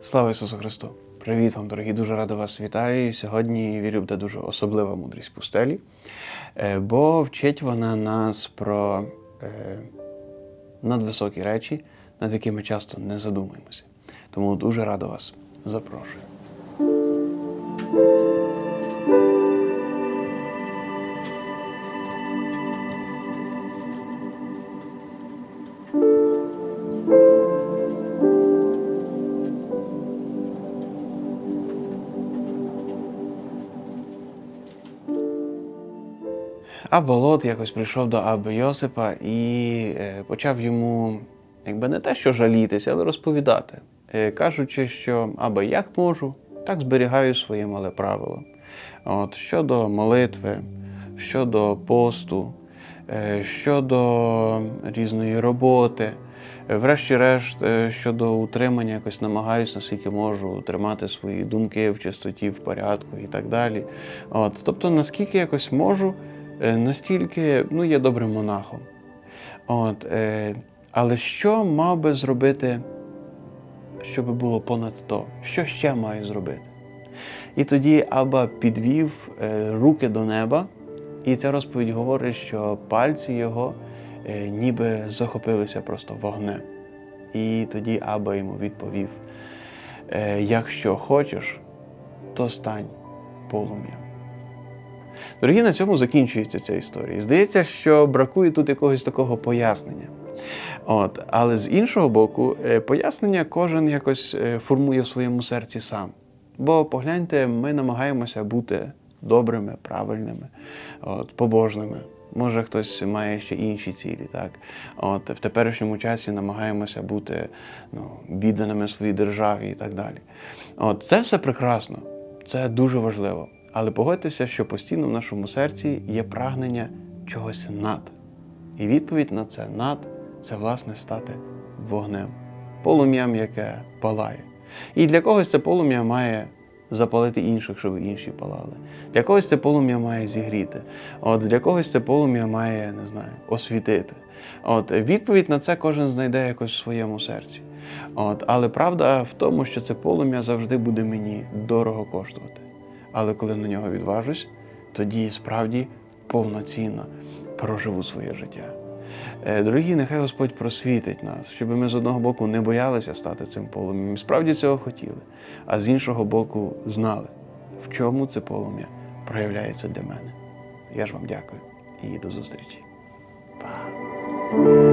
Слава Ісусу Христу! Привіт вам, дорогі! Дуже радо вас вітаю. Сьогодні вірю, буде дуже особлива мудрість пустелі, е, бо вчить вона нас про е, надвисокі речі, над якими часто не задумуємося. Тому дуже радо вас запрошую. Або Лот якось прийшов до Аби Йосипа і е, почав йому, якби не те, що жалітися, але розповідати, е, кажучи, що аби як можу, так зберігаю своє мале правило. От, щодо молитви, щодо посту, е, щодо різної роботи, врешті-решт, щодо утримання, якось намагаюся, наскільки можу, тримати свої думки в чистоті, в порядку і так далі. От, тобто, наскільки якось можу, настільки ну, є добрим монахом. От, е, але що мав би зробити, щоб було понад то? Що ще маю зробити? І тоді Аба підвів е, руки до неба, і ця розповідь говорить, що пальці його е, ніби захопилися просто вогнем. І тоді Аба йому відповів: е, якщо хочеш, то стань полум'ям. Дорогі, на цьому закінчується ця історія. Здається, що бракує тут якогось такого пояснення. От, але з іншого боку, е, пояснення кожен якось е, формує в своєму серці сам. Бо погляньте, ми намагаємося бути добрими, правильними, от, побожними. Може, хтось має ще інші цілі, так? От, в теперішньому часі намагаємося бути ну, відданими своїй державі і так далі. От, це все прекрасно, це дуже важливо. Але погодьтеся, що постійно в нашому серці є прагнення чогось над. І відповідь на це над це, власне, стати вогнем, полум'ям, яке палає. І для когось це полум'я має запалити інших, щоб інші палали. Для когось це полум'я має зігріти. От для когось це полум'я має, не знаю, освітити. От відповідь на це кожен знайде якось в своєму серці. От, але правда в тому, що це полум'я завжди буде мені дорого коштувати. Але коли на нього відважусь, тоді справді повноцінно проживу своє життя. Е, Дорогі, нехай Господь просвітить нас, щоб ми з одного боку не боялися стати цим полум'ям, і справді цього хотіли, а з іншого боку знали, в чому це полум'я проявляється для мене. Я ж вам дякую і до зустрічі. Па!